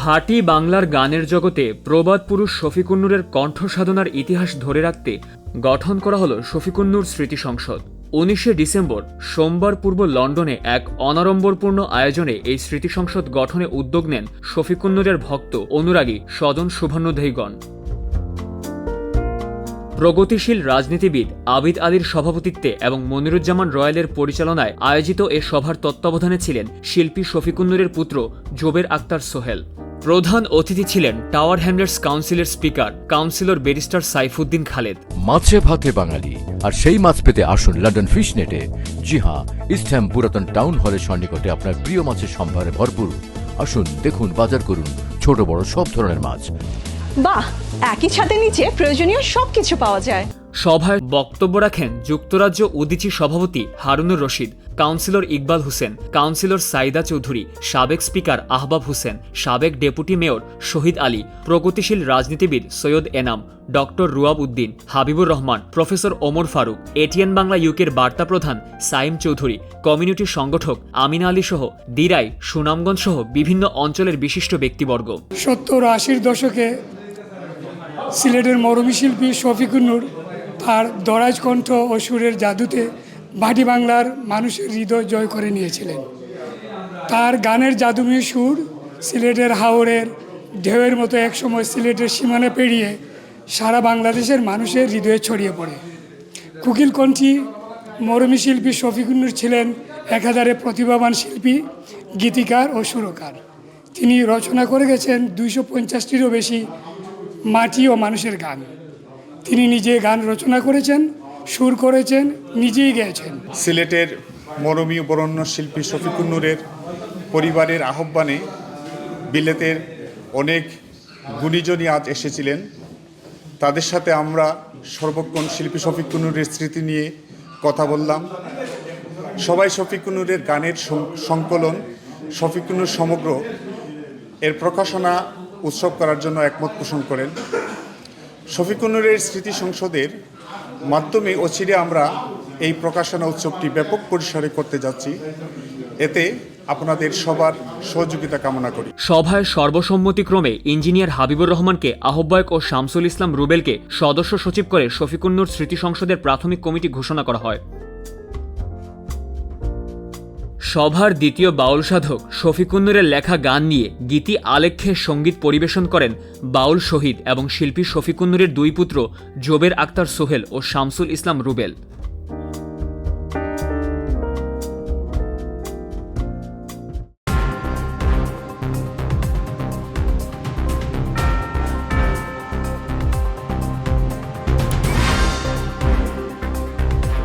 ভাটি বাংলার গানের জগতে প্রবাদ পুরুষ শফিকুন্নুরের কণ্ঠসাধনার ইতিহাস ধরে রাখতে গঠন করা হলো শফিকুন্নুর স্মৃতি সংসদ। উনিশে ডিসেম্বর, সোমবার পূর্ব লন্ডনে এক অনাড়ম্বরপূর্ণ আয়োজনে এই স্মৃতি সংসদ গঠনে উদ্যোগ নেন শফিকুন্নুরের ভক্ত অনুরাগী স্বজন শুভান্নুধ্যায়ীগণ প্রগতিশীল রাজনীতিবিদ আবিদ আলীর সভাপতিত্বে এবং মনিরুজ্জামান রয়্যালের পরিচালনায় আয়োজিত এ সভার তত্ত্বাবধানে ছিলেন শিল্পী শফিকুন্নুরের পুত্র জোবের আক্তার সোহেল। প্রধান অতিথি ছিলেন টাওয়ার হ্যামলেটস কাউন্সিলের speaker councillor barrister Saifuddin Khaled. মাছে ভাতে বাঙালি আর সেই মাছ পেতে আসুন লন্ডন ফিশ নেটে জি হ্যাঁ ইস্টহ্যাম পুরাতন টাউন হলের সন্নিকটে আপনার প্রিয় মাছের সম্ভারে ভরপুর। আসুন দেখুন বাজার করুন ছোট বড় সব ধরনের মাছ। বাহ একই ছাদের নিচে প্রয়োজনীয় সবকিছু পাওয়া যায়। সভায় বক্তব্য রাখেন যুক্তরাজ্য উদিচি সভাপতি হারুনুর রশিদ, কাউন্সিলর ইকবাল হোসেন, কাউন্সিলর সাইদা চৌধুরী, সাবেক স্পিকার আহবাব হোসেন, সাবেক ডেপুটি মেয়র শহীদ আলী, প্রগতিশীল রাজনীতিবিদ Syed Enam, doctor Ruyab Uddin, Habibur Rahman, professor Omar Faruk, ATN Bangla ইউকের বার্তা প্রধান সাইম চৌধুরী, কমিউনিটি সংগঠক আমিনা আলী সহ দিরাই, সুনামগঞ্জ সহ বিভিন্ন অঞ্চলের বিশিষ্ট ব্যক্তিবর্গ। সত্তর আশির দশকে সিলেটের মরমী শিল্পী শফিকুন্নুর তার দরাজ কণ্ঠ ও সুরের জাদুতে ভাটি বাংলার মানুষের হৃদয় জয় করে নিয়েছিলেন। তার গানের জাদুময় সুর সিলেটের হাওড়ের ঢেউয়ের মতো একসময় সিলেটের সীমানা পেরিয়ে সারা বাংলাদেশের মানুষের হৃদয়ে ছড়িয়ে পড়ে। কুকিল কণ্ঠী মরমী শিল্পী শফিকুন্নুর ছিলেন একাধারে প্রতিভাবান শিল্পী, গীতিকার ও সুরকার। তিনি রচনা করে গেছেন দুইশো পঞ্চাশটিরও বেশি মাটি ও মানুষের গান। তিনি নিজে গান রচনা করেছেন, সুর করেছেন, নিজেই গেয়েছেন। সিলেটের মরমী বরণ্য শিল্পী শফিকুন্নুরের পরিবারের আহ্বানে বিলেতের অনেক গুণীজনই আজ এসেছিলেন। তাদের সাথে আমরা সর্বক্ষণ শিল্পী শফিকুন্নুরের স্মৃতি নিয়ে কথা বললাম। সবাই শফিকুন্নুরের গানের সং- সংকলন শফিকুন্নুর সমগ্র এর প্রকাশনা, উৎসব করার জন্য একমত পোষণ করেন। শফিকুন্নুরের স্মৃতি সংসদের মাধ্যমে অচিরে আমরা এই প্রকাশনা উৎসবটি ব্যাপক পরিসরে করতে যাচ্ছি। এতে আপনাদের সবার সহযোগিতা কামনা করি। সভায় সর্বসম্মতিক্রমে ইঞ্জিনিয়ার হাবিবুর রহমানকে আহ্বায়ক ও শামসুল ইসলাম রুবেলকে সদস্য সচিব করে শফিকুন্নুর স্মৃতি সংসদের প্রাথমিক কমিটি ঘোষণা করা হয়। সভার দ্বিতীয় বাউল সাধক শফিকুন্নুরের লেখা গান নিয়ে গীতি আলেখ্যে সংগীত পরিবেশন করেন বাউল শহীদ এবং শিল্পী শফিকুন্নুরের দুই পুত্র জোবের আক্তার সোহেল ও শামসুল ইসলাম রুবেল।